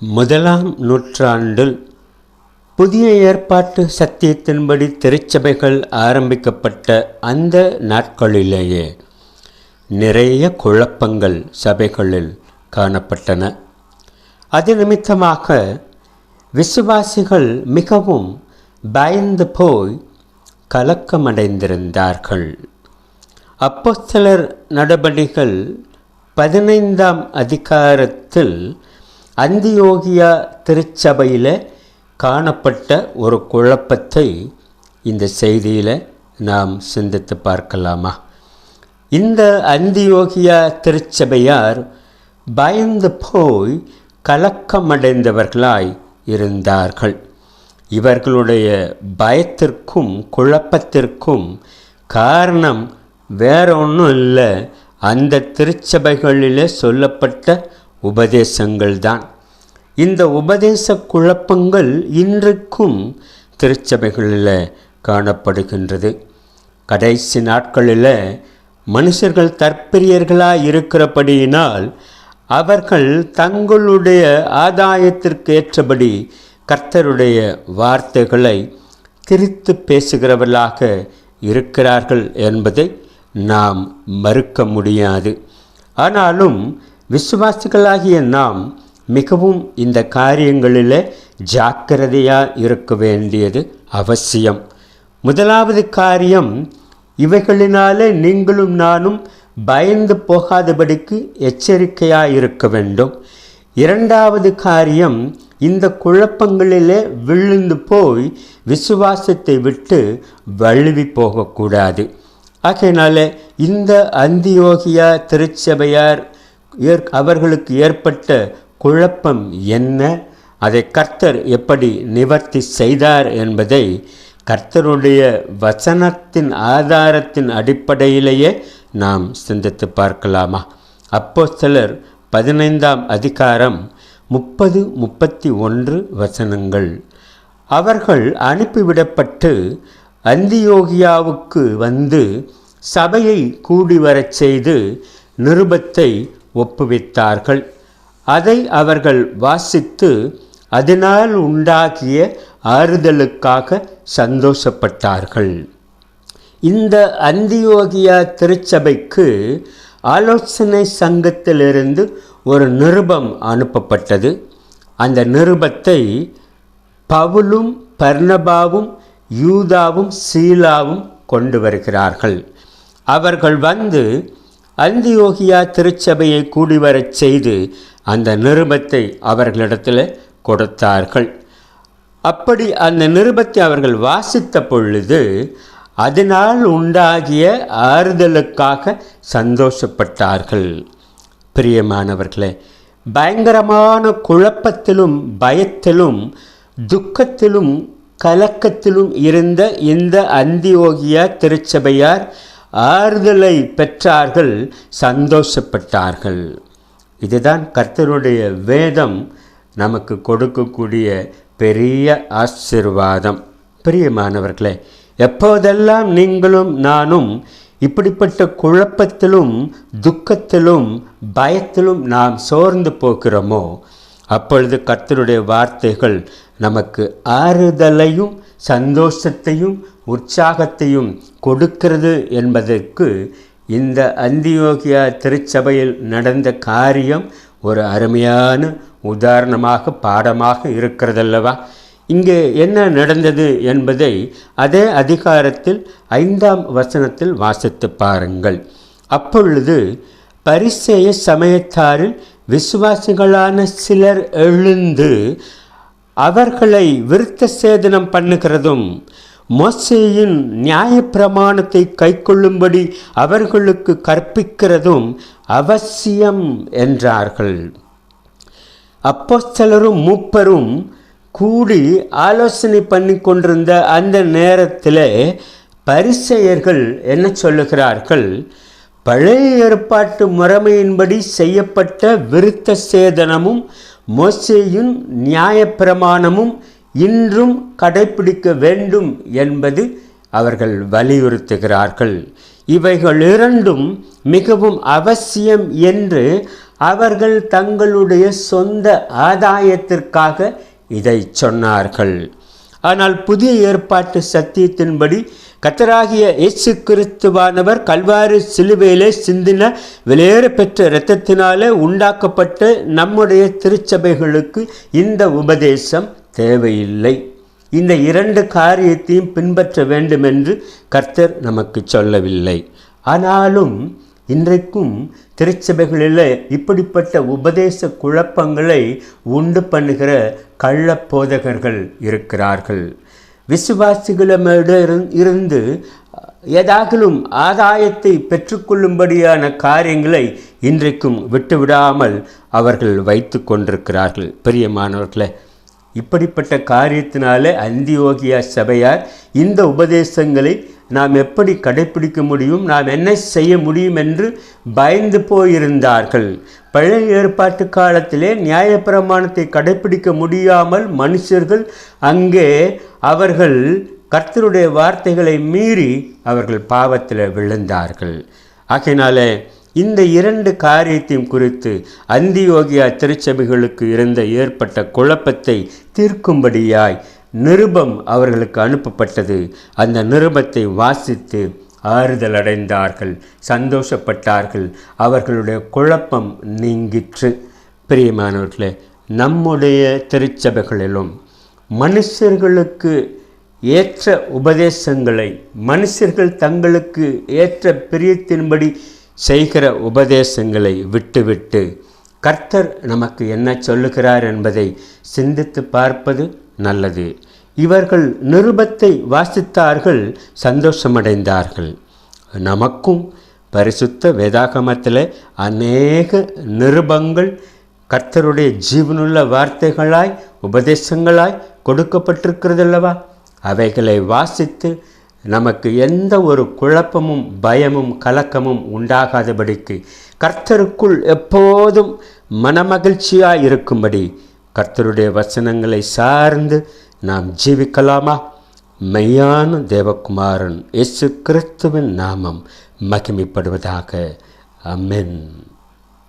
முதலாம் நூற்றாண்டில் புதிய ஏற்பாட்டு சத்தியத்தின்படி திருச்சபைகள் ஆரம்பிக்கப்பட்ட அந்த நாட்களிலேயே நிறைய குழப்பங்கள் சபைகளில் காணப்பட்டன. அது நிமித்தமாக விசுவாசிகள் மிகவும் பயந்து போய் கலக்கமடைந்திருந்தார்கள். அப்போஸ்தலர் நடபடிகள் பதினைந்தாம் அதிகாரத்தில் அந்தியோகியா திருச்சபையில் காணப்பட்ட ஒரு குழப்பத்தை இந்த செய்தியில் நாம் சிந்தித்து பார்க்கலாமா? இந்த அந்தியோகியா திருச்சபையார் பயந்து போய் கலக்கமடைந்தவர்களாய் இருந்தார்கள். இவர்களுடைய பயத்திற்கும் குழப்பத்திற்கும் காரணம் வேற ஒன்றும் இல்லை. அந்த திருச்சபைகளில் சொல்லப்பட்ட உபதேசங்கள் தான் இந்த உபதேச குழப்பங்கள் இன்றைக்கும் திருச்சபைகளில் காணப்படுகின்றது. கடைசி நாட்களில் மனுஷர்கள் தற்பிரியர்களாக இருக்கிறபடியினால் அவர்கள் தங்களுடைய ஆதாயத்திற்கு ஏற்றபடி கர்த்தருடைய வார்த்தைகளை திரித்து பேசுகிறவர்களாக இருக்கிறார்கள் என்பதை நாம் மறுக்க முடியாது. ஆனாலும் விசுவாசிகளாகிய நாம் மிகவும் இந்த காரியங்களில் ஜாக்கிரதையாக இருக்க வேண்டியது அவசியம். முதலாவது காரியம் இவைகளினாலே நீங்களும் நானும் பயந்து போகாதபடிக்கு எச்சரிக்கையாக இருக்க வேண்டும். இரண்டாவது காரியம் இந்த குழப்பங்களிலே விழுந்து போய் விசுவாசத்தை விட்டு வழுவி போகக்கூடாது. ஆகையினால இந்த அந்தியோகியா திருச்சபையார் ஏற் அவர்களுக்கு ஏற்பட்ட குழப்பம் என்ன? அதை கர்த்தர் எப்படி நிவர்த்தி செய்தார் என்பதை கர்த்தருடைய வசனத்தின் ஆதாரத்தின் அடிப்படையிலேயே நாம் சிந்தித்து பார்க்கலாமா? அப்போ சிலர் பதினைந்தாம் அதிகாரம் முப்பது முப்பத்தி ஒன்று வசனங்கள். அவர்கள் அனுப்பிவிடப்பட்டு அந்தியோகியாவுக்கு வந்து சபையை கூடி வரச் செய்து நிருபத்தை ஒப்புவித்தார்கள். அதை அவர்கள் வாசித்து அதனால் உண்டாகிய ஆறுதலுக்காக சந்தோஷப்பட்டார்கள். இந்த அந்தியோகியா திருச்சபைக்கு ஆலோசனை சங்கத்திலிருந்து ஒரு நிருபம் அனுப்பப்பட்டது. அந்த நிருபத்தை பவுலும் பர்ணபாவும் யூதாவும் சீலாவும் கொண்டு வருகிறார்கள். அவர்கள் வந்து அந்தியோகியா திருச்சபையை கூடிவரச் செய்து அந்த நிருபத்தை அவர்களிடத்தில் கொடுத்தார்கள். அப்படி அந்த நிருபத்தை அவர்கள் வாசித்த பொழுது அதனால் உண்டாகிய ஆறுதலுக்காக சந்தோஷப்பட்டார்கள். பிரியமானவர்களே பயங்கரமான குழப்பத்திலும் பயத்திலும் துக்கத்திலும் கலக்கத்திலும் இருந்த இந்த அந்தியோகியா திருச்சபையார் ஆறுதலை பெற்றார்கள் சந்தோஷப்பட்டார்கள். இதுதான் கர்த்தருடைய வேதம் நமக்கு கொடுக்கக்கூடிய பெரிய ஆசிர்வாதம். பிரியமானவர்களே எப்போதெல்லாம் நீங்களும் நானும் இப்படிப்பட்ட குழப்பத்திலும் துக்கத்திலும் பயத்திலும் நாம் சோர்ந்து போகிறோமோ அப்பொழுது கர்த்தருடைய வார்த்தைகள் நமக்கு ஆறுதலையும் சந்தோஷத்தையும் உற்சாகத்தையும் கொடுக்கிறது என்பதற்கு இந்த அந்தியோகியா திருச்சபையில் நடந்த காரியம் ஒரு அருமையான உதாரணமாக பாடமாக இருக்கிறதல்லவா? இங்கே என்ன நடந்தது என்பதை அதே அதிகாரத்தில் ஐந்தாம் வசனத்தில் வாசித்து பாருங்கள். அப்பொழுது பரிசேய சமயத்தாரில் விசுவாசிகளான சிலர் எழுந்து அவர்களை விருத்த சேதனம் பண்ணுகிறதும் மோசேயின் நியாயப்பிரமாணத்தை கைக்கொள்ளும்படி அவர்களுக்கு கற்பிக்கிறதும் அவசியம் என்றார்கள். அப்போஸ்தலரும் மூப்பரும் கூடி ஆலோசனை பண்ணி கொண்டிருந்த அந்த நேரத்தில் பரிசெயர்கள் என்ன சொல்லுகிறார்கள்? பழைய ஏற்பாட்டு முறைமையின்படி செய்யப்பட்ட விருத்த சேதனமும் மோசேயின் நியாயப்பிரமாணமும் இன்றும் கடைபிடிக்க வேண்டும் என்பது அவர்கள் வலியுறுத்துகிறார்கள். இவைகள் இரண்டும் மிகவும் அவசியம் என்று அவர்கள் தங்களுடைய சொந்த ஆதாயத்திற்காக இதை சொன்னார்கள். ஆனால் புதிய ஏற்பாட்டு சத்தியத்தின்படி கத்தராகிய இயேசு கிறிஸ்துவானவர் கல்வாறு சிலுவையிலே சிந்தின வெளியேற பெற்ற இரத்தத்தினாலே உண்டாக்கப்பட்ட நம்முடைய திருச்சபைகளுக்கு இந்த உபதேசம் தேவையில்லை. இந்த இரண்டு காரியத்தையும் பின்பற்ற வேண்டும் என்று கர்த்தர் நமக்கு சொல்லவில்லை. ஆனாலும் இன்றைக்கும் திருச்சபைகளில் இப்படிப்பட்ட உபதேச குழப்பங்களை உண்டு பண்ணுகிற கள்ள போதகர்கள் இருக்கிறார்கள். விசுவாசிகளிடம் இருந்து ஏதாகிலும் ஆதாயத்தை பெற்றுக்கொள்ளும்படியான காரியங்களை இன்றைக்கும் விட்டுவிடாமல் அவர்கள் வைத்து கொண்டிருக்கிறார்கள். பிரியமானவர்களை இப்படிப்பட்ட காரியத்தினாலே அந்தியோகியா சபையார் இந்த உபதேசங்களை நாம் எப்படி கடைபிடிக்க முடியும்? நாம் என்ன செய்ய முடியும் என்று பயந்து போயிருந்தார்கள். பழைய ஏற்பாட்டு காலத்திலே நியாயப்பிரமாணத்தை கடைபிடிக்க முடியாமல் மனுஷர்கள் அங்கே அவர்கள் கர்த்தருடைய வார்த்தைகளை மீறி அவர்கள் பாவத்தில் விழுந்தார்கள். ஆகையினாலே இந்த இரண்டு காரியத்தையும் குறித்து அந்தியோகியா திருச்சபைகளுக்கு இருந்த ஏற்பட்ட குழப்பத்தை தீர்க்கும்படியாய் நிருபம் அவர்களுக்கு அனுப்பப்பட்டது. அந்த நிருபத்தை வாசித்து ஆறுதல் அடைந்தார்கள் சந்தோஷப்பட்டார்கள். அவர்களுடைய குழப்பம் நீங்கிற்று. பிரியமானவர்களே நம்முடைய திருச்சபைகளிலும் மனுஷர்களுக்கு ஏற்ற உபதேசங்களை மனுஷர்கள் தங்களுக்கு ஏற்ற பிரியத்தின்படி செய்கிற உபதேசங்களை விட்டுவிட்டு கர்த்தர் நமக்கு என்ன சொல்லுகிறார் என்பதை சிந்தித்து பார்ப்பது நல்லது. இவர்கள் நிருபத்தை வாசித்தார்கள் சந்தோஷமடைந்தார்கள். நமக்கும் பரிசுத்த வேதாகமத்தில் அநேக நிருபங்கள் கர்த்தருடைய ஜீவனுள்ள வார்த்தைகளாய் உபதேசங்களாய் கொடுக்கப்பட்டிருக்கிறதல்லவா? அவைகளை வாசித்து நமக்கு எந்த ஒரு குழப்பமும் பயமும் கலக்கமும் உண்டாகாதபடிக்கு கர்த்தருக்குள் எப்போதும் மனமகிழ்ச்சியாக இருக்கும்படி கர்த்தருடைய வசனங்களை சார்ந்து நாம் ஜீவிக்கலாமா? மெய்யான தேவகுமாரன் இயேசு கிறிஸ்துவின் நாமம் மகிமைப்படுவதாக. அமென்